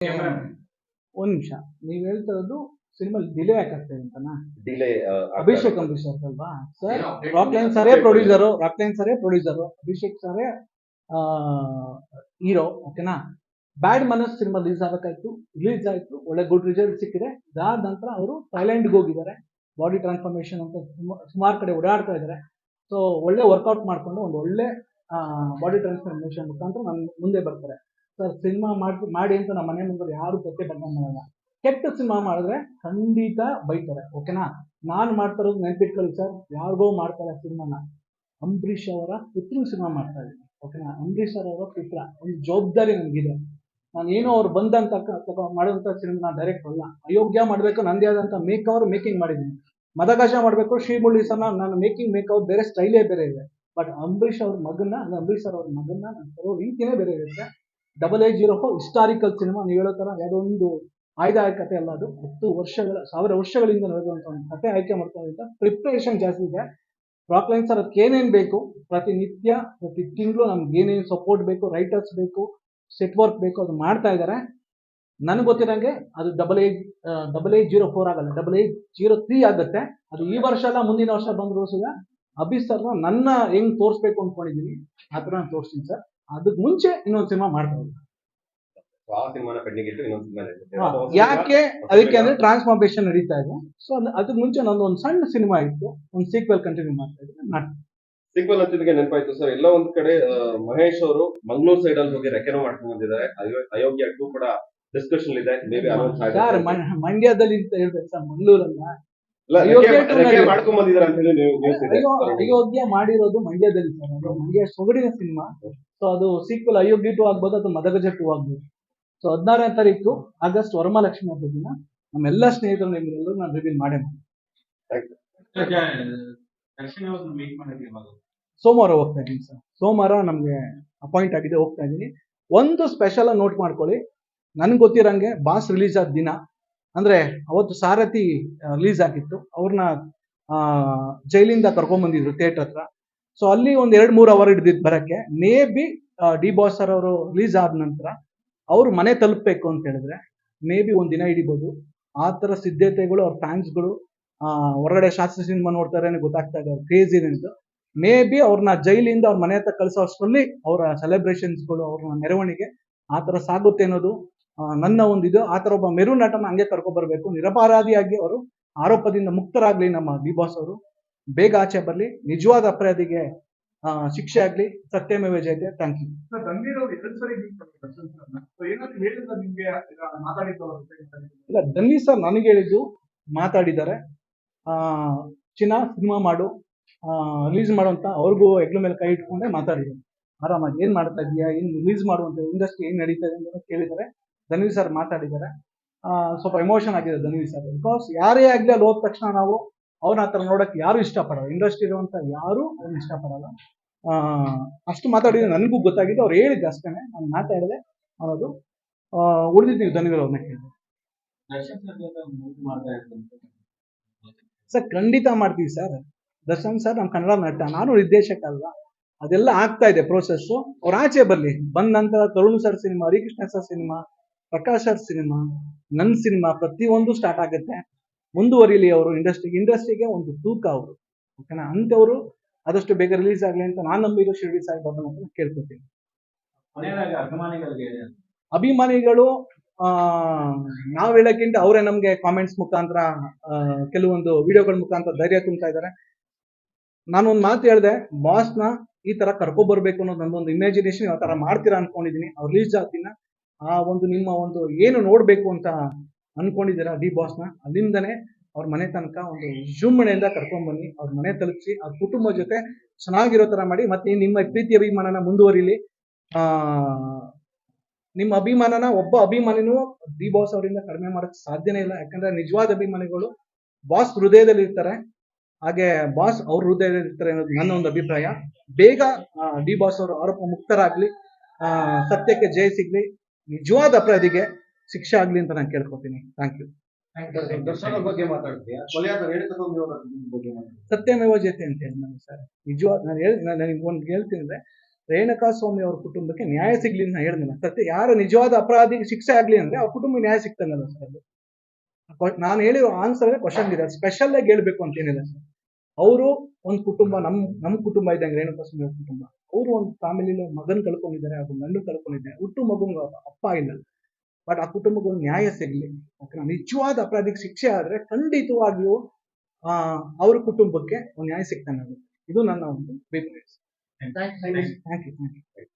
ಒಂದ್ ನಿಮಿಷ. ನೀವ್ ಹೇಳ್ತಿರೋದು ಸಿನಿಮಾ ಡಿಲೇ ಯಾಕಾಗ್ತದೆ ಅಂತನಾ? ಡಿಲೇ ಅಭಿಷೇಕ್ ಅಂಬರೀಶ್ ಅಲ್ವಾ ಸರ್ ರಾಕ್ ಲೈನ್ ಸರೇ ಪ್ರೊಡ್ಯೂಸರು ರಾಕ್ ಲೈನ್ ಸರೇ ಪ್ರೊಡ್ಯೂಸರು ಅಭಿಷೇಕ್ ಸರೇ ಹೀರೋ ಓಕೆನಾ ಬ್ಯಾಡ್ ಮನಸ್ ಸಿನಿಮಾ ರಿಲೀಸ್ ಆಗಬೇಕಾಯ್ತು ರಿಲೀಸ್ ಆಯ್ತು ಒಳ್ಳೆ ಗುಡ್ ರಿಸಲ್ಟ್ ಸಿಕ್ಕಿದೆ. ಅದಾದ ನಂತರ ಅವರು ಥೈಲ್ಯಾಂಡ್ಗೆ ಹೋಗಿದ್ದಾರೆ. ಬಾಡಿ ಟ್ರಾನ್ಸ್ಫಾರ್ಮೇಶನ್ ಅಂತ ಸುಮಾರು ಕಡೆ ಓಡಾಡ್ತಾ ಇದ್ದಾರೆ. ಸೊ ಒಳ್ಳೆ ವರ್ಕೌಟ್ ಮಾಡ್ಕೊಂಡು ಒಂದು ಒಳ್ಳೆ ಬಾಡಿ ಟ್ರಾನ್ಸ್ಫಾರ್ಮೇಶನ್ ಮುಖಾಂತರ ನನ್ನ ಮುಂದೆ ಬರ್ತಾರೆ. ಸರ್, ಸಿನಿಮಾ ಮಾಡಿ ಮಾಡಿ ಅಂತ ನಮ್ಮ ಮನೆ ಮುಂದೆ ಯಾರು ಪ್ರತಿ ಬಂದ ಮಾಡಲ್ಲ ಕೆಟ್ಟ ಸಿನಿಮಾ ಮಾಡಿದ್ರೆ ಖಂಡಿತ ಬೈತಾರೆ, ಓಕೆನಾ? ನಾನು ಮಾಡ್ತಾ ಇರೋದು ಸರ್, ಯಾರಿಗೋ ಮಾಡ್ತಾರೆ ಸಿನಿಮಾನ. ಅಂಬರೀಷ್ ಅವರ ಪುತ್ರ ಸಿನಿಮಾ ಮಾಡ್ತಾ ಇದ್ದೀನಿ, ಓಕೆನಾ? ಅಂಬರೀಷ್ ಅವರ ಪುತ್ರ, ಒಂದು ಜವಾಬ್ದಾರಿ ನನಗಿದೆ. ನಾನು ಏನೋ ಅವ್ರು ಬಂದಂತ ಮಾಡುವಂಥ ಸಿನಿಮಾ ಡೈರೆಕ್ಟ್ ಅಲ್ಲ. ಅಯೋಗ್ಯ ಮಾಡಬೇಕು, ನಂದೇ ಆದಂಥ ಮೇಕ್ ಅವರ್ ಮೇಕಿಂಗ್ ಮಾಡಿದ್ದೀನಿ. ಮದಗಾಶ ಮಾಡಬೇಕು ಶ್ರೀಮುಳ್ಳಿ ಸಹ ನಾನು ಮೇಕಿಂಗ್ ಮೇಕ್ ಅವ್ರ ಬೇರೆ ಸ್ಟೈಲೇ ಬೇರೆ ಇದೆ. ಬಟ್ ಅಂಬರೀಷ್ ಅವ್ರ ಮಗನ್ನ ಅಂದ್ರೆ ಅಂಬರೀಷ್ ಅವ್ರ ಮಗನ್ನ ನಾನು ತರೋ ರೀತಿಯೇ ಬೇರೆ ಇರುತ್ತೆ. Double A zero four historical cinema ನೀವು ಹೇಳೋ ಥರ ಯಾವುದೊಂದು ಆಯ್ದ ಕಥೆ ಅಲ್ಲ ಅದು. ಹತ್ತು ವರ್ಷಗಳ, ಸಾವಿರ ವರ್ಷಗಳಿಂದ ನಡೆದಂತ ಒಂದು ಕಥೆ ಆಯ್ಕೆ ಮಾಡ್ಕೊಂಡಿದ್ದ ಪ್ರಿಪ್ರೇಷನ್ ಜಾಸ್ತಿ ಇದೆ. ರಾಕ್ಲೈನ್ ಸರ್ ಅದಕ್ಕೆ ಏನೇನು ಬೇಕು? ಪ್ರತಿನಿತ್ಯ, ಪ್ರತಿ ತಿಂಗಳು ನಮ್ಗೆ ಏನೇನು ಸಪೋರ್ಟ್ ಬೇಕು ರೈಟರ್ಸ್ ಬೇಕು ಸೆಟ್ ವರ್ಕ್ ಬೇಕು ಅದು ಮಾಡ್ತಾ ಇದ್ದಾರೆ ನನಗೆ ಗೊತ್ತಿರಂಗೆ ಅದು double eight double eight zero four ಆಗಲ್ಲ. ಡಬಲ್ ಏಟ್ ಜೀರೋ ತ್ರೀ ಆಗುತ್ತೆ. ಅದು ಈ ವರ್ಷ ಅಲ್ಲ, ಮುಂದಿನ ವರ್ಷ ಬಂದರೂ ಸಹ ಅಭಿ ಸರ್ನ ನನ್ನ ಹೆಂಗ್ ತೋರಿಸ್ಬೇಕು ಅನ್ಕೊಂಡಿದ್ದೀನಿ ಆ ಥರ ನಾನು ತೋರಿಸ್ತೀನಿ ಸರ್ ಅದಕ್ಕೆ ಮುಂಚೆ ಇನ್ನೊಂದು ಸಿನಿಮಾ ಮಾಡ್ತಾ ಇದ್ದೀನಿ ಆ ಸಿನಿಮಾನ ಪೆಂಡಿಂಗ್ ಇನ್ನೊಂದು ಸಿನಿಮಾ ಹಾ, ಯಾಕೆ? ಅದಕ್ಕೆ ಅಂದ್ರೆ ಟ್ರಾನ್ಸ್ಫಾರ್ಮೇಶನ್ ನಡೀತಾ ಇದೆ. ಸೊ ಅದಕ್ಕೆ ಮುಂಚೆ ನಂದು ಒಂದು ಸಣ್ಣ ಸಿನಿಮಾ ಇತ್ತು. ಒಂದು ಸೀಕ್ವೆಲ್ ಕಂಟಿನ್ಯೂ ಮಾಡ್ತಾ ಇದ್ರೆ ಸೀಕ್ವೆಲ್ ಅಂತ ನೆನಪಾಯ್ತು ಸರ್. ಎಲ್ಲ ಒಂದ್ ಕಡೆ ಮಹೇಶ್ ಅವರು ಮಂಗಳೂರು ಸೈಡ್ ಅಲ್ಲಿ ಹೋಗಿ ರೆಕೆನೋ ಮಾಡ್ಕೊಂಡ್ ಬಂದಿದ್ದಾರೆ ಅಯೋ- ಅಯೋಗ್ಯ ಟೂ ಕೂಡ ಡಿಸ್ಕಷನ್ ಇದೆ. ಮೇ ಬಿ ಅನೌನ್ಸ್ ಸರ್ ಮಂಡ್ಯದಲ್ಲಿ ಅಂತ ಹೇಳ್ಬೇಕು ಸರ್ ಮಂಗಳೂರಲ್ಲ ಅಯೋಗ್ಯ ಮಾಡಿರೋದು ಮಂಡ್ಯದಲ್ಲಿ ಸರ್. ಮಂಡ್ಯ ಸೊಗಡಿನ ಸಿನಿಮಾ. ಸೊ ಅದು ಸೀಕ್ವಲ್ ಅಯೋಗ್ಯ ಟು ಆಗ್ಬೋದು ಅಥವಾ ಮದಗಜ ಟು ಆಗ್ಬೋದು. ಸೊ ಹದಿನಾರನೇ ತಾರೀಕು ಆಗಸ್ಟ್ ವರಮಹಾಲಕ್ಷ್ಮಿ ಹಬ್ಬದ ದಿನ ನಮ್ಮೆಲ್ಲ ಸ್ನೇಹಿತರು ನಿಮ್ಗೆಲ್ಲರೂ ನಾನು ರಿವೀಲ್ ಮಾಡೇ ಸೋಮವಾರ ಹೋಗ್ತಾ ಇದ್ದೀನಿ ಸರ್. ಸೋಮವಾರ ನಮಗೆ ಅಪಾಯಿಂಟ್ ಆಗಿದೆ ಹೋಗ್ತಾ ಇದ್ದೀನಿ. ಒಂದು ಸ್ಪೆಷಲ್ ನೋಟ್ ಮಾಡ್ಕೊಳ್ಳಿ. ನನ್ಗೆ ಗೊತ್ತಿರಂಗೆ ಬಾಸ್ ರಿಲೀಸ್ ಆದ ದಿನ. ಅಂದ್ರೆ ಅವತ್ತು ಸಾರಥಿ ರಿಲೀಸ್ ಆಗಿತ್ತು. ಅವ್ರನ್ನ ಜೈಲಿಂದ ಕರ್ಕೊಂಡ್ ಬಂದಿದ್ರು ಥಿಯೇಟರ್ ಹತ್ರ. ಸೊ ಅಲ್ಲಿ ಒಂದ್ ಎರಡ್ ಮೂರು ಅವರ್ ಹಿಡಿದಿದ್ ಬರಕ್ಕೆ may be D boss sir ಅವರು ರಿಲೀಸ್ ಆದ ನಂತರ ಅವ್ರು ಮನೆ ತಲುಪಬೇಕು ಅಂತ ಹೇಳಿದ್ರೆ ಮೇ ಬಿ ಒಂದ್ ದಿನ ಹಿಡಿಬೋದು. ಆ ತರ ಸಿದ್ಧತೆಗಳು ಅವ್ರ ಫ್ಯಾನ್ಸ್ಗಳು ಹೊರಗಡೆ ಶಾಸ್ತ್ರ ಸಿನಿಮಾ ನೋಡ್ತಾರೆ ಗೊತ್ತಾಗ್ತಾ ಇದೆ, ಅವ್ರ ಕ್ರೇಜ್ ಅಂತ. ಮೇ ಬಿ ಅವ್ರನ್ನ ಜೈಲಿಂದ ಅವ್ರ ಮನೆ ಹತ್ರ ಕಳಿಸೋ ಅಷ್ಟರಲ್ಲಿ ಅವರ ಸೆಲೆಬ್ರೇಷನ್ಸ್ಗಳು ಅವ್ರ ಮೆರವಣಿಗೆ ಆ ತರ ಸಾಗುತ್ತೆ ಅನ್ನೋದು ನನ್ನ ಒಂದು ಇದು. ಆ ತರ ಒಬ್ಬ ಮೆರು ನಟನ ಹಂಗೆ ಕರ್ಕೊಬರ್ಬೇಕು. ನಿರಪರಾಧಿಯಾಗಿ ಅವರು ಆರೋಪದಿಂದ ಮುಕ್ತರಾಗ್ಲಿ ನಮ್ಮ ಡಿ ಬಾಸ್ ಅವರು. ಬೇಗ ಆಚೆ ಬರಲಿ ನಿಜವಾದ ಅಪರಾಧಿಗೆ ಆ, ಶಿಕ್ಷೆ ಆಗ್ಲಿ ಸತ್ಯಮೇವ ಜಯತೆ ಥ್ಯಾಂಕ್ ಯು? ಇಲ್ಲ ಧನ್ವಿ ಸರ್ ನನಗೆ ಹೇಳಿದ್ದು ಮಾತಾಡಿದ್ದಾರೆ. ಆ, ಚಿನ್ನ ಸಿನಿಮಾ ಮಾಡು ರಿಲೀಸ್ ಮಾಡುವಂತ ಅವ್ರಿಗೂ ಹೆಗ್ಲ ಮೇಲೆ ಕೈ ಇಟ್ಕೊಂಡೆ ಮಾತಾಡಿದ್ದಾರೆ ಆರಾಮಾಗಿ ಏನ್ ಮಾಡ್ತಾ ಇದೀಯಾ ಏನ್ ರಿಲೀಸ್ ಮಾಡುವಂತ ಇಂಡಸ್ಟ್ರಿ ಏನ್ ನಡೀತಾ ಇದೆ ಅಂತ ಕೇಳಿದ್ದಾರೆ. ಧನ್ವಿ ಸರ್ ಮಾತಾಡಿದ್ದಾರೆ. ಸ್ವಲ್ಪ ಎಮೋಷನ್ ಆಗಿದೆ ಧನ್ವಿ ಸರ್. ಬಿಕಾಸ್ ಯಾರೇ ಆಗ್ಲಿ ಅಲ್ಲಿ ಹೋದ ತಕ್ಷಣ ನಾವು ಅವ್ರನ್ನ ಹತ್ರ ನೋಡಕ್ ಯಾರು ಇಷ್ಟಪಡಲ್ಲ. ಇಂಡಸ್ಟ್ರಿ ಇರುವಂತ ಯಾರು ಅವ್ರನ್ನ ಇಷ್ಟಪಡಲ್ಲ. ಅಷ್ಟು ಮಾತಾಡಿದ್ರೆ ನನಗೂ ಗೊತ್ತಾಗಿದೆ. ಅವ್ರು ಹೇಳಿದ್ದು ಅಷ್ಟೇ ನಾನು ಮಾತಾಡಿದೆ ಅನ್ನೋದು ಉಳಿದಿದ್ದು ನೀವು ಧನಿಗಳು ಅವ್ರನ್ನ ಕೇಳಿದೆ. ಸರ್, ಖಂಡಿತ ಮಾಡ್ತೀವಿ ಸರ್. ದರ್ಶನ್ ಸರ್ ನಮ್ಮ ಕನ್ನಡ ನಟ ನಾನು ನಿರ್ದೇಶಕ ಅಲ್ಲ ಅದೆಲ್ಲ ಆಗ್ತಾ ಇದೆ ಪ್ರೋಸೆಸ್ಸು ಅವ್ರ ಆಚೆ ಬರಲಿ. ಬಂದ ನಂತರ Tarun sir cinema, Harikrishna sir cinema, Prakash sir cinema ನನ್ನ ಸಿನಿಮಾ ಪ್ರತಿಯೊಂದು ಸ್ಟಾರ್ಟ್ ಆಗುತ್ತೆ. ಮುಂದುವರಿಲಿ ಅವರು ಇಂಡಸ್ಟ್ರಿಗೆ ಇಂಡಸ್ಟ್ರಿಗೆ ಒಂದು ತೂಕ ಅವರು. ಓಕೆನಾ ಅಂತವರು ಆದಷ್ಟು ಬೇಗ ರಿಲೀಸ್ ಆಗಲಿ ಅಂತ ನಾನು ನಂಬಿರೋ ಶಿರಡಿ ಸಾಯಿ ಬಾಬಾ ಅಂತ ಕೇಳ್ಕೊತೀನಿ. ಅಭಿಮಾನಿಗಳು ಆ, ನಾವ್ ಹೇಳಕ್ಕಿಂತ ಅವರೇ ನಮ್ಗೆ ಕಾಮೆಂಟ್ಸ್ ಮುಖಾಂತರ ಕೆಲವೊಂದು ವಿಡಿಯೋಗಳ ಮುಖಾಂತರ ಧೈರ್ಯ ತುಂಬ್ತಾ ಇದ್ದಾರೆ ನಾನೊಂದು ಮಾತು ಹೇಳಿದೆ ಬಾಸ್ನ ಈ ತರ ಕರ್ಕೊ ಬರ್ಬೇಕು ಅನ್ನೋದು ನಂದೊಂದು ಇಮ್ಯಾಜಿನೇಷನ್ ಯಾವ ತರ ಮಾಡ್ತೀರಾ ಅನ್ಕೊಂಡಿದೀನಿ. ಅವ್ರು ರಿಲೀಸ್ ಆಗ್ತೀನ ಆ ಒಂದು ನಿಮ್ಮ ಒಂದು ಏನು ನೋಡ್ಬೇಕು ಅಂತ ಅನ್ಕೊಂಡಿದ್ದೀರಾ ಡಿ ಬಾಸ್ನ ಅಲ್ಲಿಂದನೇ ಅವ್ರ ಮನೆ ತನಕ ಒಂದು ವಿಜೃಂಭಣೆಯಿಂದ ಕರ್ಕೊಂಡ್ ಬನ್ನಿ. ಅವ್ರ ಮನೆ ತಲುಪಿಸಿ, ಅವ್ರ ಕುಟುಂಬ ಜೊತೆ ಚೆನ್ನಾಗಿರೋ ತರ ಮಾಡಿ, ಮತ್ತೆ ನಿಮ್ಮ ಪ್ರೀತಿ ಅಭಿಮಾನನ ಮುಂದುವರಿಲಿ. ನಿಮ್ಮ ಅಭಿಮಾನನ, ಒಬ್ಬ ಅಭಿಮಾನಿನೂ ಡಿ ಬಾಸ್ ಅವರಿಂದ ಕಡಿಮೆ ಮಾಡಕ್ ಸಾಧ್ಯನೇ ಇಲ್ಲ. ಯಾಕಂದ್ರೆ ನಿಜವಾದ ಅಭಿಮಾನಿಗಳು ಬಾಸ್ ಹೃದಯದಲ್ಲಿ ಇರ್ತಾರೆ. ಹಾಗೆ ಬಾಸ್ ಅವ್ರ ಹೃದಯದಲ್ಲಿ ಇರ್ತಾರೆ ಅನ್ನೋದು ನನ್ನ ಒಂದು ಅಭಿಪ್ರಾಯ. ಬೇಗ ಡಿ ಬಾಸ್ ಅವರು ಆರೋಪ ಮುಕ್ತರಾಗ್ಲಿ. ಸತ್ಯಕ್ಕೆ ಜಯ ಸಿಗ್ಲಿ. ನಿಜವಾದ ಅಪರಾಧಿಗೆ ಶಿಕ್ಷೆ ಆಗ್ಲಿ ಅಂತ ನಾನು ಕೇಳ್ಕೊತೀನಿ. ಥ್ಯಾಂಕ್ ಯು ಸತ್ಯಮೇವ ಜಯತೆ ಅಂತ ಹೇಳಿ ನಾನು ಸರ್. ನಿಜವಾದ ನಾನು ಹೇಳಿ ನಾನು ನಿಮ್ಗೆ ಒಂದು ಹೇಳ್ತೀನಿ ಅಂದ್ರೆ ರೇಣುಕಾ ಸ್ವಾಮಿ ಅವ್ರ ಕುಟುಂಬಕ್ಕೆ ನ್ಯಾಯ ಸಿಗ್ಲಿ ಅಂತ ಹೇಳಿದ್ನಲ್ಲ ಸತ್ಯ ಯಾರು ನಿಜವಾದ ಅಪರಾಧಿ ಶಿಕ್ಷೆ ಆಗ್ಲಿ ಅಂದ್ರೆ ಅವ್ರ ಕುಟುಂಬ ನ್ಯಾಯ ಸಿಗ್ತಂಗಲ್ಲ ಸರ್ ಅದು. ನಾನು ಹೇಳಿರೋ ಆನ್ಸರ್ ಕ್ವಶನ್ ಇದೆ. ಸ್ಪೆಷಲ್ ಆಗಿ ಹೇಳ್ಬೇಕು ಅಂತ ಏನಿಲ್ಲ ಸರ್. ಅವರು ಒಂದು ಕುಟುಂಬ ನಮ್ ನಮ್ ಕುಟುಂಬ ಇದ್ದಂಗೆ ರೇಣುಕಾ ಸ್ವಾಮಿ ಅವ್ರ ಕುಟುಂಬ. ಅವರು ಒಂದು ಫ್ಯಾಮಿಲಿಲಿ ಮಗನ್ ಕಳ್ಕೊಂಡಿದ್ದಾರೆ ಅದು ಗಂಡು ಕಳ್ಕೊಂಡಿದ್ದಾರೆ. ಹುಟ್ಟು ಮಗುಂಗ ಅಪ್ಪ ಇಲ್ಲ. ಬಟ್ ಆ ಕುಟುಂಬಕ್ಕೊಂದು ನ್ಯಾಯ ಸಿಗಲಿ. ಯಾಕಂದ್ರೆ ನಿಜವಾದ ಅಪರಾಧಿಗೆ ಶಿಕ್ಷೆ ಆದರೆ ಖಂಡಿತವಾಗಿಯೂ ಆ ಅವ್ರ ಕುಟುಂಬಕ್ಕೆ ಒಂದು ನ್ಯಾಯ ಸಿಗ್ತಾನೆ ಇದು ನನ್ನ ಒಂದು ಅಭಿಪ್ರಾಯ. Thank you thank you